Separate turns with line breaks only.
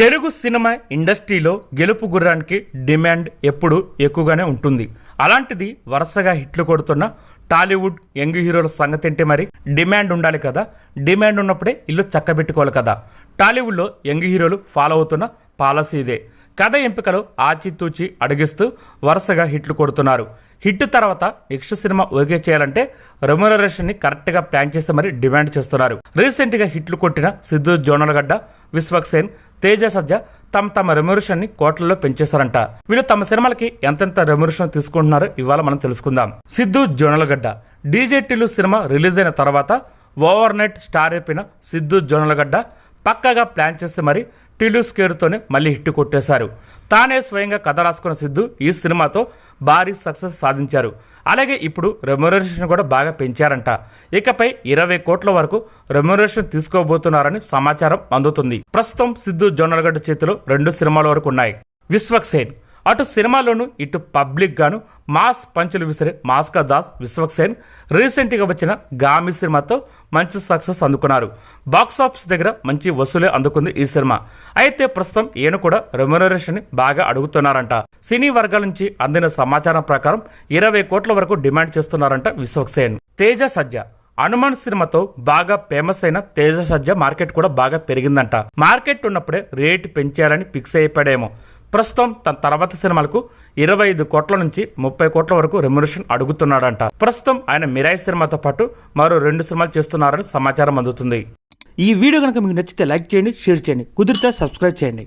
Telugu cinema ఇండస్ట్రీలో గెలుపు గుర్రానికి డిమాండ్ ఎప్పుడు ఎక్కువగానే ఉంటుంది. అలాంటిది వరుసగా హిట్లు కొడుతున్న టాలీవుడ్ యంగ్ హీరోల సంగతి ఏంటి మరి? డిమాండ్ ఉండాలి కదా. డిమాండ్ ఉన్నప్పుడే ఇల్లు చక్కబెట్టుకోవాలి కదా. టాలీవుడ్లో యంగ్ హీరోలు ఫాలో అవుతున్న పాలసీ ఇదే. కథ ఎంపికలు ఆచితూచి అడిగిస్తూ వరుసగా హిట్లు కొడుతున్నారు. హిట్ తర్వాత నెక్స్ట్ సినిమా ఓకే చేయాలంటే రెమ్యునరేషన్ని ప్లాన్ చేసి మరి డిమాండ్ చేస్తున్నారు. రీసెంట్గా హిట్లు కొట్టిన సిద్ధు జోనలగడ్డ విశ్వక్సేన్ తేజ సజ్జ తమ తమ రెమ్యూరేషన్ని కోట్లలో పెంచేశారంట. వీళ్ళు తమ సినిమాలకి ఎంతెంత రెమ్యూరేషన్ తీసుకుంటున్నారో ఇవాళ మనం తెలుసుకుందాం. సిద్ధు జోనలగడ్డ డీజేటీలు సినిమా రిలీజ్ అయిన తర్వాత ఓవర్ నైట్ స్టార్ అయిపోయిన సిద్ధు జోనలగడ్డ పక్కగా ప్లాన్ చేసి మరి టిలు స్కేరుతోనే మళ్ళీ హిట్ కొట్టేశారు. తానే స్వయంగా కథ రాసుకున్న సిద్ధు ఈ సినిమాతో భారీ సక్సెస్ సాధించారు. అలాగే ఇప్పుడు రెమ్యునరేషన్ కూడా బాగా పెంచారంట. ఇకపై ఇరవై కోట్ల వరకు రెమ్యునరేషన్ తీసుకోబోతున్నారని సమాచారం అందుతుంది. ప్రస్తుతం సిద్ధు జొన్నలగడ్డ చేతిలో రెండు సినిమాల వరకు ఉన్నాయి. విశ్వక్సేన్ అటు సినిమాలోను ఇటు పబ్లిక్ గాను మాస్ పంచులు విసిరే మాస్కా దాస్ విశ్వక్సేన్ రీసెంట్గా వచ్చిన గామి సినిమాతో మంచి సక్సెస్ అందుకున్నారు. బాక్స్ ఆఫీస్ దగ్గర మంచి వసూలే అందుకుంది ఈ సినిమా. అయితే ప్రస్తుతం ఈయన కూడా రెమ్యునరేషన్ బాగా అడుగుతున్నారంట. సినీ వర్గాల నుంచి అందిన సమాచారం ప్రకారం ఇరవై కోట్ల వరకు డిమాండ్ చేస్తున్నారంట విశ్వక్సేన్ తేజ సజ్జ. హనుమాన్ సినిమాతో బాగా ఫేమస్ అయిన తేజ సజ్జ మార్కెట్ కూడా బాగా పెరిగిందంట. మార్కెట్ ఉన్నప్పుడే రేటు పెంచాలని ఫిక్స్ అయిపోయాడేమో. ప్రస్తుతం తన తర్వాత సినిమాలకు ఇరవై ఐదు కోట్ల నుంచి ముప్పై కోట్ల వరకు రెమ్యునేషన్ అడుగుతున్నాడంట. ప్రస్తుతం ఆయన మిరాయి సినిమాతో పాటు మరో రెండు సినిమాలు చేస్తున్నారని సమాచారం అందుతుంది. ఈ వీడియో కనుక మీకు నచ్చితే లైక్ చేయండి షేర్ చేయండి. కుదిరితే సబ్స్క్రైబ్ చేయండి.